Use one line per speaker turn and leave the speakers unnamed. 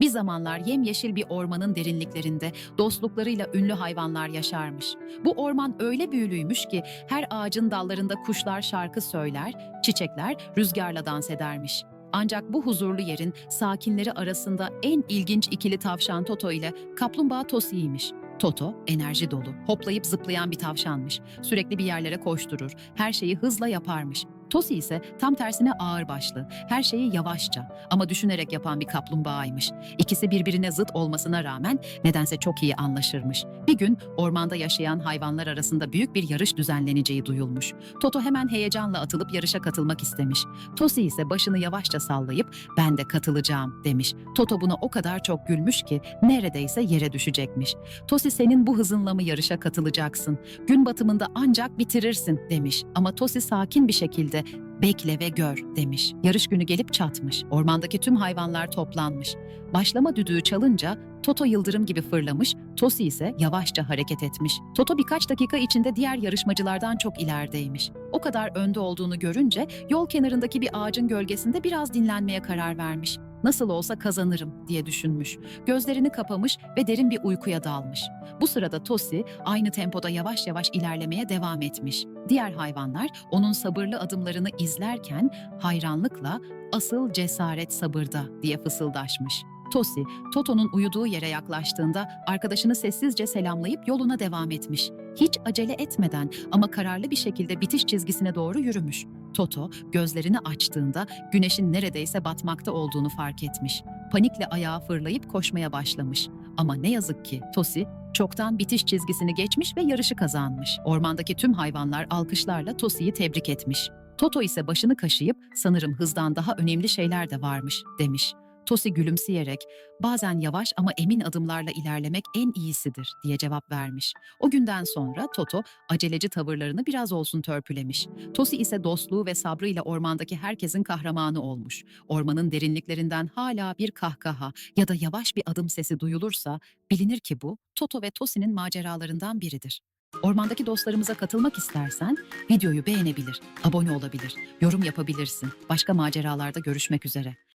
Bir zamanlar yemyeşil bir ormanın derinliklerinde dostluklarıyla ünlü hayvanlar yaşarmış. Bu orman öyle büyülüymüş ki her ağacın dallarında kuşlar şarkı söyler, çiçekler rüzgarla dans edermiş. Ancak bu huzurlu yerin sakinleri arasında en ilginç ikili tavşan Toto ile kaplumbağa Tosi'ymiş. Toto enerji dolu, hoplayıp zıplayan bir tavşanmış. Sürekli bir yerlere koşturur, her şeyi hızla yaparmış. Tosi ise tam tersine ağırbaşlı, her şeyi yavaşça ama düşünerek yapan bir kaplumbağaymış. İkisi birbirine zıt olmasına rağmen nedense çok iyi anlaşırmış. Bir gün ormanda yaşayan hayvanlar arasında büyük bir yarış düzenleneceği duyulmuş. Toto hemen heyecanla atılıp yarışa katılmak istemiş. Tosi ise başını yavaşça sallayıp ben de katılacağım demiş. Toto buna o kadar çok gülmüş ki neredeyse yere düşecekmiş. Tosi senin bu hızınla mı yarışa katılacaksın? Gün batımında ancak bitirirsin demiş. Ama Tosi sakin bir şekilde bekle ve gör demiş. Yarış günü gelip çatmış. Ormandaki tüm hayvanlar toplanmış. Başlama düdüğü çalınca Toto yıldırım gibi fırlamış, Tosi ise yavaşça hareket etmiş. Toto birkaç dakika içinde diğer yarışmacılardan çok ilerideymiş. O kadar önde olduğunu görünce yol kenarındaki bir ağacın gölgesinde biraz dinlenmeye karar vermiş. Nasıl olsa kazanırım diye düşünmüş. Gözlerini kapamış ve derin bir uykuya dalmış. Bu sırada Tosi aynı tempoda yavaş yavaş ilerlemeye devam etmiş. Diğer hayvanlar onun sabırlı adımlarını izlerken hayranlıkla asıl cesaret sabırda diye fısıldaşmış. Tosi, Toto'nun uyuduğu yere yaklaştığında arkadaşını sessizce selamlayıp yoluna devam etmiş. Hiç acele etmeden ama kararlı bir şekilde bitiş çizgisine doğru yürümüş. Toto gözlerini açtığında güneşin neredeyse batmakta olduğunu fark etmiş. Panikle ayağa fırlayıp koşmaya başlamış. Ama ne yazık ki Tosi çoktan bitiş çizgisini geçmiş ve yarışı kazanmış. Ormandaki tüm hayvanlar alkışlarla Tosi'yi tebrik etmiş. Toto ise başını kaşıyıp sanırım hızdan daha önemli şeyler de varmış demiş. Tosi gülümseyerek bazen yavaş ama emin adımlarla ilerlemek en iyisidir diye cevap vermiş. O günden sonra Toto aceleci tavırlarını biraz olsun törpülemiş. Tosi ise dostluğu ve sabrıyla ormandaki herkesin kahramanı olmuş. Ormanın derinliklerinden hala bir kahkaha ya da yavaş bir adım sesi duyulursa bilinir ki bu Toto ve Tosi'nin maceralarından biridir. Ormandaki dostlarımıza katılmak istersen videoyu beğenebilir, abone olabilir, yorum yapabilirsin. Başka maceralarda görüşmek üzere.